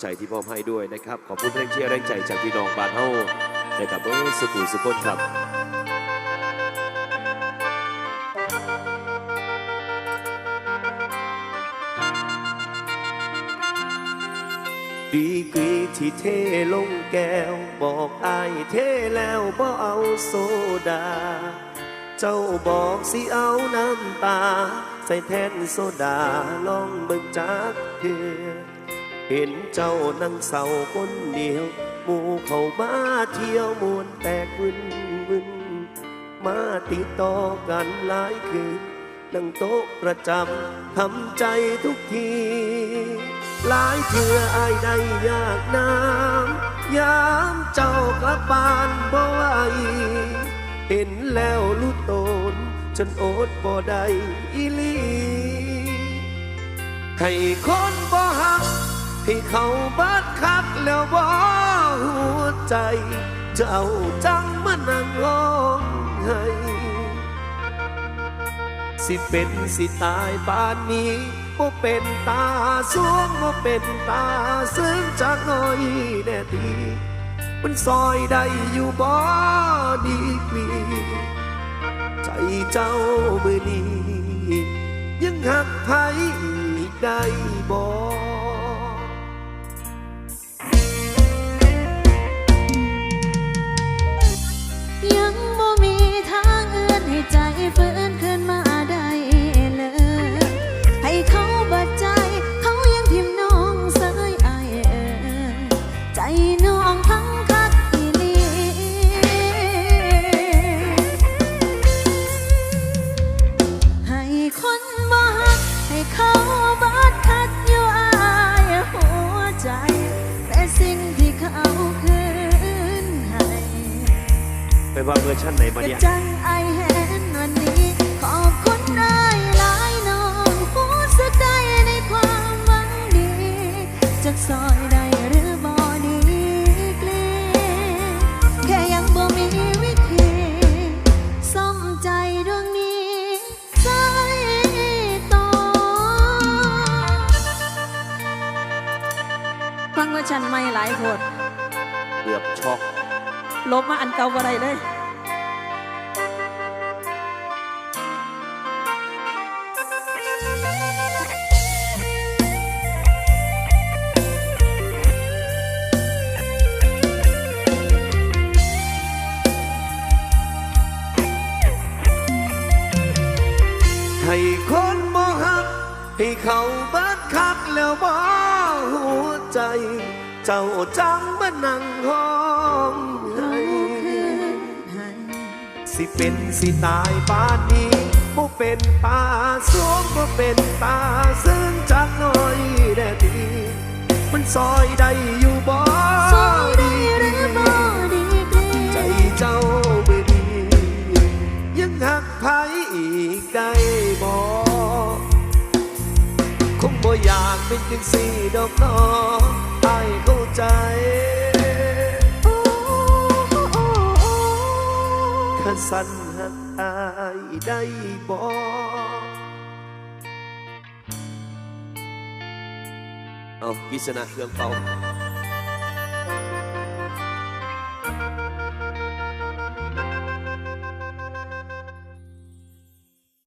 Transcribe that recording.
ใจที่มอบให้ด้วยนะครับ ขอบคุณแรงเชียร์แรงใจจากพี่น้องบ้านเฮานะครับเออสุขุสุขนครับดีกรีที่เทลงแก้ว บอกอายเทแล้วบ่เอาโซดา เจ้าบอกสิเอาน้ำตา ใส่แทนโซดาลองเบิ่งจักเทือ เห็นเจ้านั่งเศร้าคนเดียว หมู่เขามาเที่ยวมวนแตกวินวินมาติดต่อกันหลายคืนนั่งโต๊ะประจำทำใจทุกที หลายเถื่ออายได้อยากน้ำยามเจ้ากลับบ้านบ่ไหวเห็นแล้วรู้ตน จนอดบ่ได้อีลีให้คนบ่หัก ให้เขาบัดคักแล้วบ่หัวใจ เจ้าจังมานั่งร้องไห้สิเป็นสิตายป่านนี้บ่เป็นตาสวงบ่เป็นตาซึ้งจากหน่อยแน่ทีมันซอยได้อยู่บ่ดีกรีใจเจ้ามือนี้ยังหักไผได้บ่ ว่าเวอร์ชันไหนมาก็เนี่ยจังไอเห็นวันนี้ ขอบคุณนายหลายน้องผู้สึกได้ในความหวังดีจากซอยใดหรือบ่อดีเกลีแค่ยังบ่มีวิธีซ่อมใจดวงนี้ใจต่อฟังว่าฉันไม่หลายโพดเกือบช็อกลบมาอันเก่าบ่ได้เลย เขาบัดคักแล้วบ่หัวใจ เจ้าจังมานั่งห้องไห้สิเป็นสิตายป่านนี้บ่เป็นตาสวงบ่เป็นตาซึ่งจักหน่อยแน่ทีมันซอยได้อยู่บ่ซอยได้หรือบ่ดีกรีใจเจ้ามือนี้ยังหักไผอีกได้บ่คงบ่อยากเป็นจังสี่ดอกน้องไอ้เข้าใจข้าสั่นหักอายได้บ่เอากิษณะเครื่องเป่า